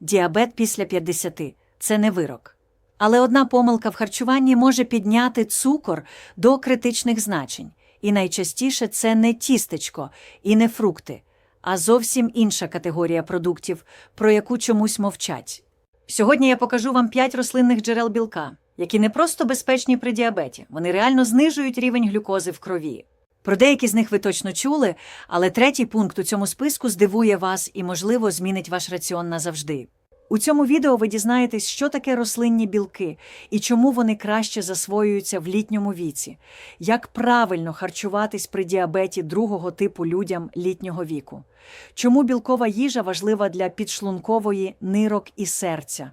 Діабет після 50 – це не вирок. Але одна помилка в харчуванні може підняти цукор до критичних значень. І найчастіше це не тістечко і не фрукти, а зовсім інша категорія продуктів, про яку чомусь мовчать. Сьогодні я покажу вам 5 рослинних джерел білка, які не просто безпечні при діабеті, вони реально знижують рівень глюкози в крові. Про деякі з них ви точно чули, але третій пункт у цьому списку здивує вас і, можливо, змінить ваш раціон назавжди. У цьому відео ви дізнаєтесь, що таке рослинні білки і чому вони краще засвоюються в літньому віці, як правильно харчуватись при діабеті другого типу людям літнього віку, чому білкова їжа важлива для підшлункової нирок і серця.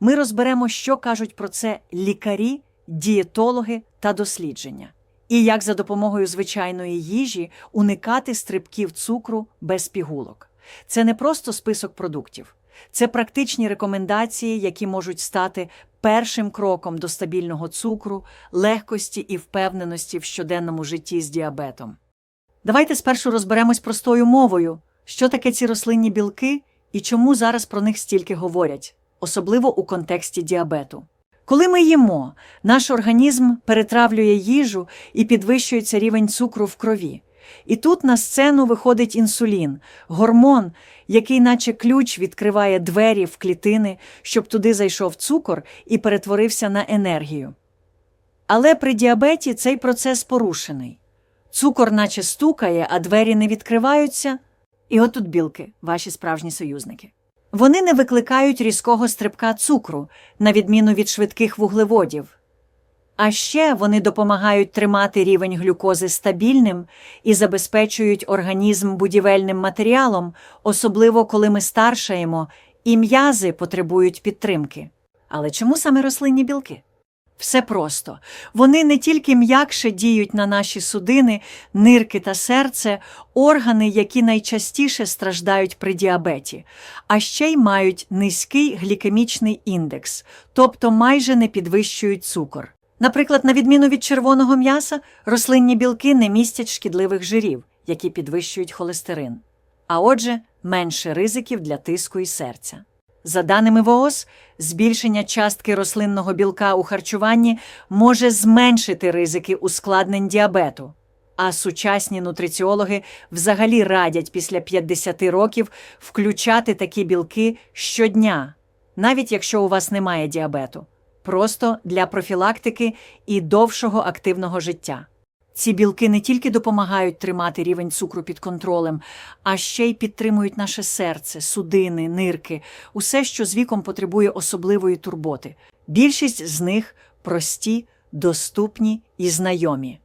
Ми розберемо, що кажуть про це лікарі, дієтологи та дослідження, і як за допомогою звичайної їжі уникати стрибків цукру без пігулок. Це не просто список продуктів. Це практичні рекомендації, які можуть стати першим кроком до стабільного цукру, легкості і впевненості в щоденному житті з діабетом. Давайте спершу розберемось простою мовою, що таке ці рослинні білки і чому зараз про них стільки говорять, особливо у контексті діабету. Коли ми їмо, наш організм перетравлює їжу і підвищується рівень цукру в крові. І тут на сцену виходить інсулін, гормон, який, наче ключ, відкриває двері в клітини, щоб туди зайшов цукор і перетворився на енергію. Але при діабеті цей процес порушений. Цукор наче стукає, а двері не відкриваються. І от тут білки, ваші справжні союзники. Вони не викликають різкого стрибка цукру, на відміну від швидких вуглеводів. А ще вони допомагають тримати рівень глюкози стабільним і забезпечують організм будівельним матеріалом, особливо коли ми старшаємо, і м'язи потребують підтримки. Але чому саме рослинні білки? Все просто. Вони не тільки м'якше діють на наші судини, нирки та серце, органи, які найчастіше страждають при діабеті, а ще й мають низький глікемічний індекс, тобто майже не підвищують цукор. Наприклад, на відміну від червоного м'яса, рослинні білки не містять шкідливих жирів, які підвищують холестерин. А отже, менше ризиків для тиску і серця. За даними ВООЗ, збільшення частки рослинного білка у харчуванні може зменшити ризики ускладнень діабету. А сучасні нутриціологи взагалі радять після 50 років включати такі білки щодня, навіть якщо у вас немає діабету просто для профілактики і довшого активного життя. Ці білки не тільки допомагають тримати рівень цукру під контролем, а ще й підтримують наше серце, судини, нирки, усе, що з віком потребує особливої турботи. Більшість з них прості, доступні і знайомі.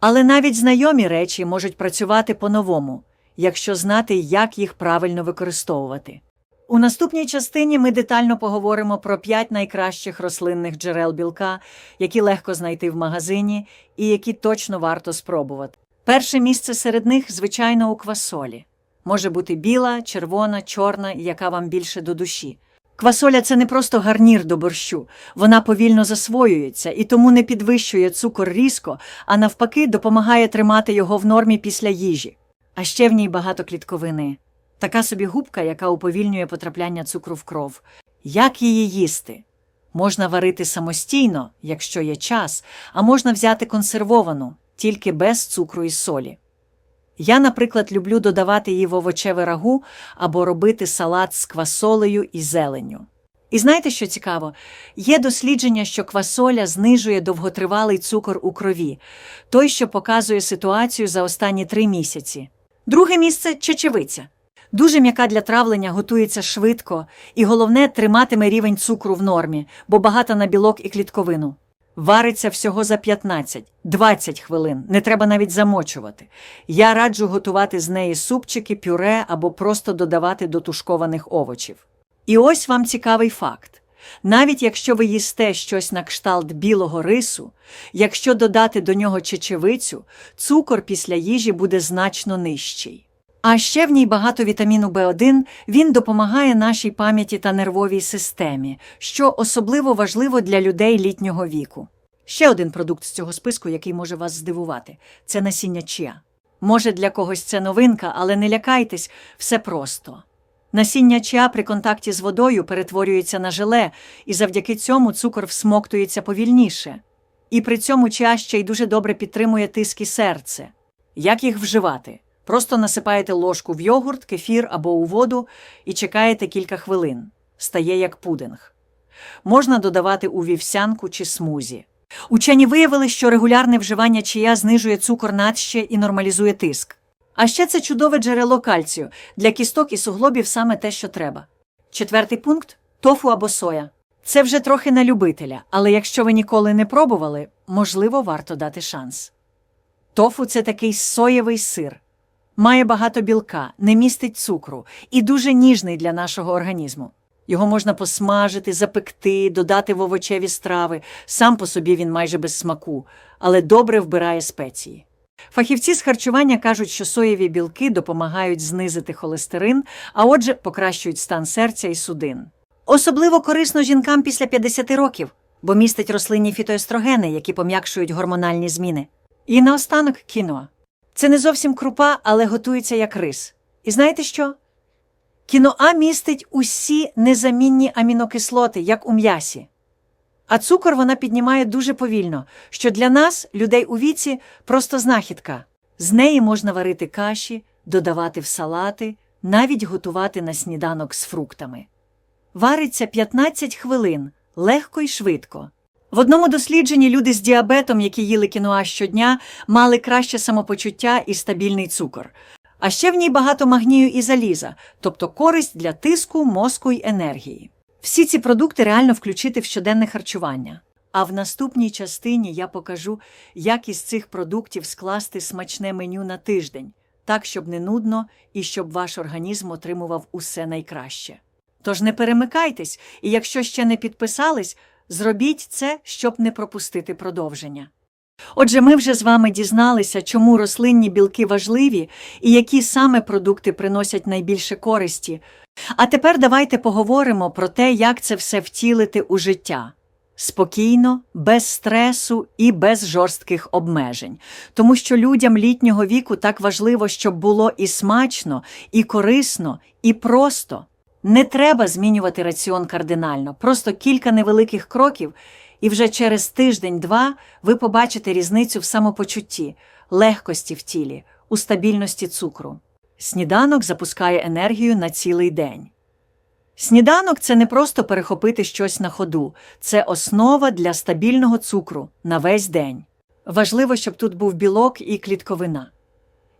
Але навіть знайомі речі можуть працювати по-новому, якщо знати, як їх правильно використовувати. У наступній частині ми детально поговоримо про п'ять найкращих рослинних джерел білка, які легко знайти в магазині і які точно варто спробувати. Перше місце серед них, звичайно, у квасолі. Може бути біла, червона, чорна, яка вам більше до душі. Квасоля це не просто гарнір до борщу, вона повільно засвоюється і тому не підвищує цукор різко, а навпаки, допомагає тримати його в нормі після їжі. А ще в ній багато клітковини. Така собі губка, яка уповільнює потрапляння цукру в кров. Як її їсти? Можна варити самостійно, якщо є час, а можна взяти консервовану, тільки без цукру і солі. Я, наприклад, люблю додавати її в овочеве рагу або робити салат з квасолею і зеленню. І знаєте, що цікаво? Є дослідження, що квасоля знижує довготривалий цукор у крові, той, що показує ситуацію за останні три місяці. Друге місце чечевиця. Дуже м'яка для травлення готується швидко, і головне триматиме рівень цукру в нормі, бо багата на білок і клітковину. Вариться всього за 15-20 хвилин, не треба навіть замочувати. Я раджу готувати з неї супчики, пюре або просто додавати до тушкованих овочів. І ось вам цікавий факт. Навіть якщо ви їсте щось на кшталт білого рису, якщо додати до нього чечевицю, цукор після їжі буде значно нижчий. А ще в ній багато вітаміну В1, він допомагає нашій пам'яті та нервовій системі, що особливо важливо для людей літнього віку. Ще один продукт з цього списку, який може вас здивувати, це насіння чіа. Може, для когось це новинка, але не лякайтесь, все просто. Насіння чиа при контакті з водою перетворюється на желе, і завдяки цьому цукор всмоктується повільніше. І при цьому чиа ще й дуже добре підтримує тиск і серце. Як їх вживати? Просто насипаєте ложку в йогурт, кефір або у воду і чекаєте кілька хвилин. Стає як пудинг. Можна додавати у вівсянку чи смузі. Учені виявили, що регулярне вживання чия знижує цукор надще і нормалізує тиск. А ще це чудове джерело кальцію для кісток і суглобів саме те, що треба. Четвертий пункт тофу або соя. Це вже трохи на любителя, але якщо ви ніколи не пробували, можливо, варто дати шанс. Тофу це такий соєвий сир. Має багато білка, не містить цукру і дуже ніжний для нашого організму. Його можна посмажити, запекти, додати в овочеві страви. Сам по собі він майже без смаку, але добре вбирає спеції. Фахівці з харчування кажуть, що соєві білки допомагають знизити холестерин, а отже, покращують стан серця і судин. Особливо корисно жінкам після 50 років, бо містить рослинні фітоестрогени, які пом'якшують гормональні зміни. І наостанок кіно. Це не зовсім крупа, але готується як рис. І знаєте що? Кіноа містить усі незамінні амінокислоти, як у м'ясі. А цукор вона піднімає дуже повільно, що для нас, людей у віці, просто знахідка. З неї можна варити каші, додавати в салати, навіть готувати на сніданок з фруктами. Вариться 15 хвилин, легко і швидко. В одному дослідженні люди з діабетом, які їли кіноа щодня, мали краще самопочуття і стабільний цукор. А ще в ній багато магнію і заліза, тобто користь для тиску, мозку й енергії. Всі ці продукти реально включити в щоденне харчування. А в наступній частині я покажу, як із цих продуктів скласти смачне меню на тиждень, так, щоб не нудно і щоб ваш організм отримував усе найкраще. Тож не перемикайтесь, і якщо ще не підписались, зробіть це, щоб не пропустити продовження. Отже, ми вже з вами дізналися, чому рослинні білки важливі і які саме продукти приносять найбільше користі. А тепер давайте поговоримо про те, як це все втілити у життя. Спокійно, без стресу і без жорстких обмежень, тому що людям літнього віку так важливо, щоб було і смачно, і корисно, і просто. Не треба змінювати раціон кардинально, просто кілька невеликих кроків, і вже через тиждень-два ви побачите різницю в самопочутті, легкості в тілі, у стабільності цукру. Сніданок запускає енергію на цілий день. Сніданок це не просто перехопити щось на ходу, це основа для стабільного цукру на весь день. Важливо, щоб тут був білок і клітковина.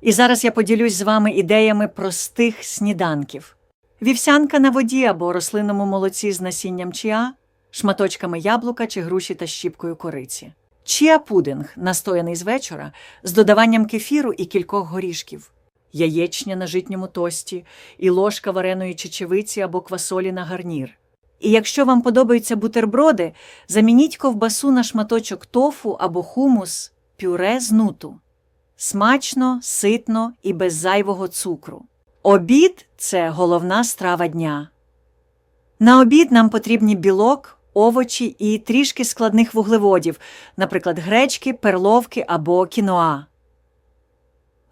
І зараз я поділюсь з вами ідеями простих сніданків. Вівсянка на воді або рослинному молоці з насінням чіа, шматочками яблука чи груші та щіпкою кориці. Чіа пудинг, настояний з вечора, з додаванням кефіру і кількох горішків, яєчня на житньому тості і ложка вареної чечевиці або квасолі на гарнір. І якщо вам подобаються бутерброди, замініть ковбасу на шматочок тофу або хумус, пюре з нуту. Смачно, ситно і без зайвого цукру. Обід це головна страва дня. На обід нам потрібні білок, овочі і трішки складних вуглеводів, наприклад, гречки, перловки або кіноа.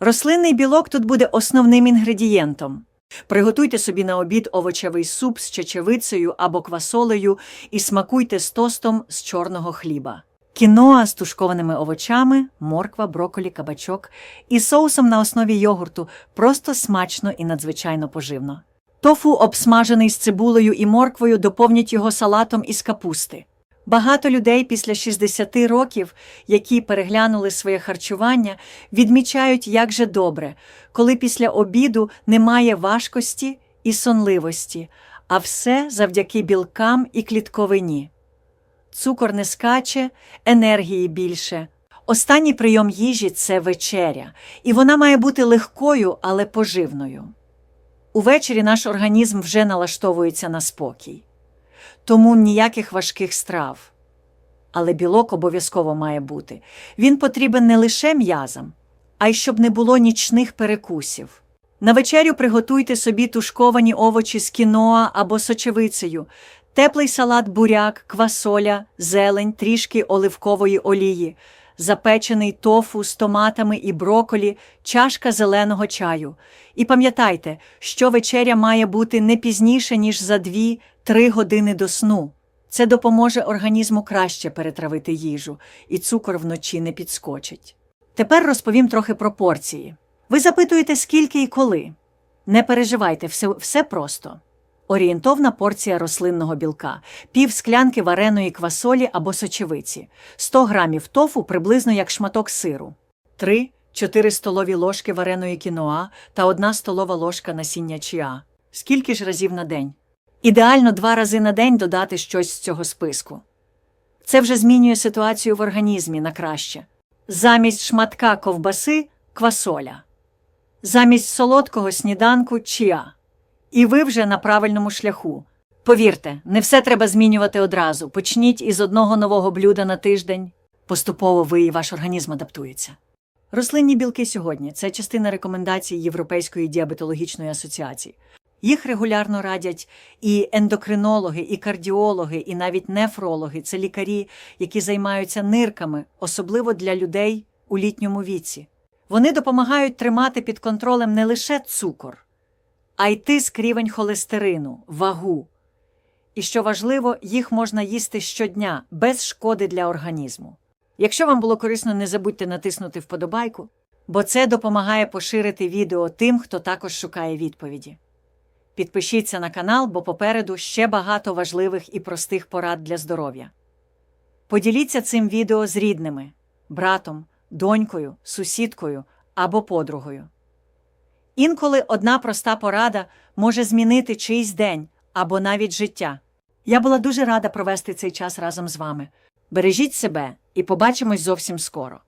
Рослинний білок тут буде основним інгредієнтом. Приготуйте собі на обід овочевий суп з чечевицею або квасолею і смакуйте з тостом з чорного хліба. Кіноа з тушкованими овочами, морква, броколі, кабачок і соусом на основі йогурту просто смачно і надзвичайно поживно. Тофу, обсмажений з цибулею і морквою, доповнять його салатом із капусти. Багато людей після 60 років, які переглянули своє харчування, відмічають, як же добре, коли після обіду немає важкості і сонливості, а все завдяки білкам і клітковині. Цукор не скаче, енергії більше. Останній прийом їжі це вечеря, і вона має бути легкою, але поживною. Увечері наш організм вже налаштовується на спокій, тому ніяких важких страв. Але білок обов'язково має бути. Він потрібен не лише м'язам, а й щоб не було нічних перекусів. На вечерю приготуйте собі тушковані овочі з кіноа або сочевицею, теплий салат буряк, квасоля, зелень, трішки оливкової олії. запечений тофу з томатами і броколі, чашка зеленого чаю. І пам'ятайте, що вечеря має бути не пізніше, ніж за 2-3 години до сну. Це допоможе організму краще перетравити їжу, і цукор вночі не підскочить. Тепер розповім трохи про порції. Ви запитуєте, скільки і коли. Не переживайте, все, все просто. Орієнтовна порція рослинного білка, пів склянки вареної квасолі або сочевиці, 100 грамів тофу приблизно як шматок сиру, 3-4 столові ложки вареної кіноа та 1 столова ложка насіння чіа. Скільки ж разів на день? Ідеально два рази на день додати щось з цього списку. Це вже змінює ситуацію в організмі на краще. Замість шматка ковбаси квасоля, замість солодкого сніданку чіа. І ви вже на правильному шляху. Повірте, не все треба змінювати одразу. Почніть із одного нового блюда на тиждень. Поступово ви і ваш організм адаптується. Рослинні білки сьогодні це частина рекомендацій Європейської діабетологічної асоціації. Їх регулярно радять і ендокринологи, і кардіологи, і навіть нефрологи це лікарі, які займаються нирками, особливо для людей у літньому віці. Вони допомагають тримати під контролем не лише цукор, а й тиск рівень холестерину, вагу. І що важливо, їх можна їсти щодня без шкоди для організму. Якщо вам було корисно, не забудьте натиснути вподобайку, бо це допомагає поширити відео тим, хто також шукає відповіді. Підпишіться на канал, бо попереду ще багато важливих і простих порад для здоров'я. Поділіться цим відео з рідними, братом, донькою, сусідкою або подругою. Інколи одна проста порада може змінити чийсь день або навіть життя. Я була дуже рада провести цей час разом з вами. Бережіть себе і побачимось зовсім скоро.